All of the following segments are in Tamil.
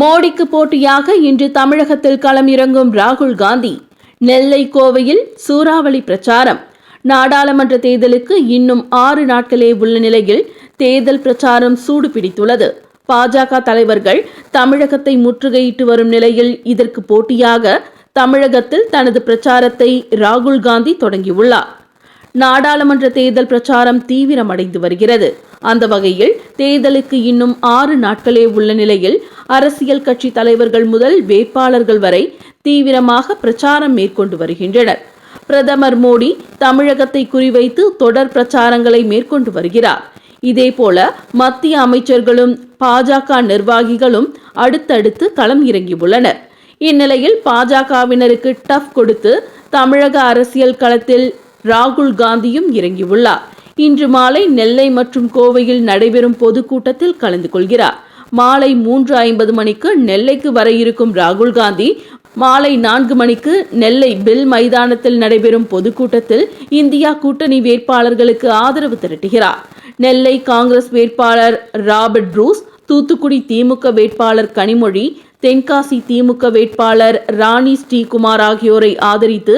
மோடிக்கு போட்டியாக இன்று தமிழகத்தில் களமிறங்கும் ராகுல் காந்தி. நெல்லை கோவையில் சூறாவளி பிரச்சாரம். நாடாளுமன்ற தேர்தலுக்கு இன்னும் ஆறு நாட்களே உள்ள நிலையில் தேர்தல் பிரச்சாரம் சூடு பிடித்துள்ளது பாஜக தலைவர்கள் தமிழகத்தை முற்றுகையிட்டு வரும் நிலையில் இதற்கு போட்டியாக தமிழகத்தில் தனது பிரச்சாரத்தை ராகுல் காந்தி தொடங்கியுள்ளார். நாடாளுமன்ற தேர்தல் பிரச்சாரம் தீவிரமடைந்து வருகிறது. அந்த வகையில் தேர்தலுக்கு இன்னும் ஆறு நாட்களே உள்ள நிலையில் அரசியல் கட்சி தலைவர்கள் முதல் வேட்பாளர்கள் வரை தீவிரமாக பிரச்சாரம் மேற்கொண்டு வருகின்றனர். பிரதமர் மோடி தமிழகத்தை குறிவைத்து தொடர் பிரச்சாரங்களை மேற்கொண்டு வருகிறார். இதேபோல மத்திய அமைச்சர்களும் பாஜக நிர்வாகிகளும் அடுத்தடுத்து களம் இறங்கியுள்ளனர் இந்நிலையில் பாஜகவினருக்கு டஃப் கொடுத்து தமிழக அரசியல் களத்தில் ராகுல் காந்தியும் இறங்கியுள்ளார். இன்று மாலை நெல்லை மற்றும் கோவையில் நடைபெறும் பொதுக்கூட்டத்தில் கலந்து கொள்கிறார். மாலை மூன்று ஐம்பது மணிக்கு நெல்லைக்கு வர இருக்கும் ராகுல் காந்தி மாலை நான்கு மணிக்கு நெல்லை பில் மைதானத்தில் நடைபெறும் பொதுக்கூட்டத்தில் இந்தியா கூட்டணி வேட்பாளர்களுக்கு ஆதரவு திரட்டுகிறார். நெல்லை காங்கிரஸ் வேட்பாளர் ராபர்ட் ப்ரூஸ் தூத்துக்குடி திமுக வேட்பாளர் கனிமொழி தென்காசி திமுக வேட்பாளர் ராணி ஸ்ரீகுமார் ஆகியோரை ஆதரித்து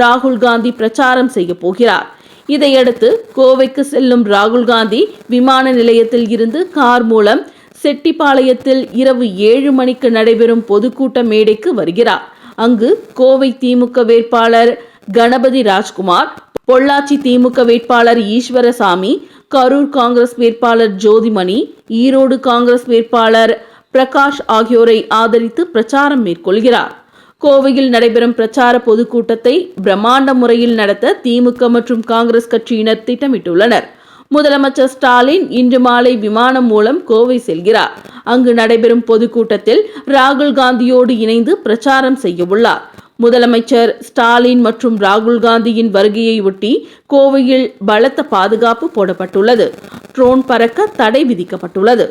ராகுல் காந்தி பிரச்சாரம் செய்ய போகிறார். இதையடுத்து கோவைக்கு செல்லும் ராகுல் காந்தி விமான நிலையத்தில் இருந்து கார் மூலம் செட்டிப்பாளையத்தில் இரவு ஏழு மணிக்கு நடைபெறும் பொதுக்கூட்ட மேடைக்கு வருகிறார். அங்கு கோவை திமுக வேட்பாளர் கணபதி ராஜ்குமார் பொள்ளாச்சி திமுக வேட்பாளர் ஈஸ்வரசாமி கரூர் காங்கிரஸ் வேட்பாளர் ஜோதிமணி ஈரோடு காங்கிரஸ் வேட்பாளர் பிரகாஷ் ஆகியோரை ஆதரித்து பிரச்சாரம் மேற்கொள்கிறார். கோவையில் நடைபெறும் பிரச்சார பொதுக்கூட்டத்தை பிரம்மாண்ட முறையில் நடத்த திமுக மற்றும் காங்கிரஸ் கட்சியினர் திட்டமிட்டுள்ளனர். முதலமைச்சர் ஸ்டாலின் இன்று மாலை விமானம் மூலம் கோவை செல்கிறார். அங்கு நடைபெறும் பொதுக்கூட்டத்தில் ராகுல் காந்தியோடு இணைந்து பிரச்சாரம் செய்யவுள்ளார் முதலமைச்சர் ஸ்டாலின் மற்றும் ராகுல் காந்தியின் வருகையை ஒட்டி கோவையில் பலத்த பாதுகாப்பு போடப்பட்டுள்ளது. ட்ரோன் பறக்க தடை விதிக்கப்பட்டுள்ளது.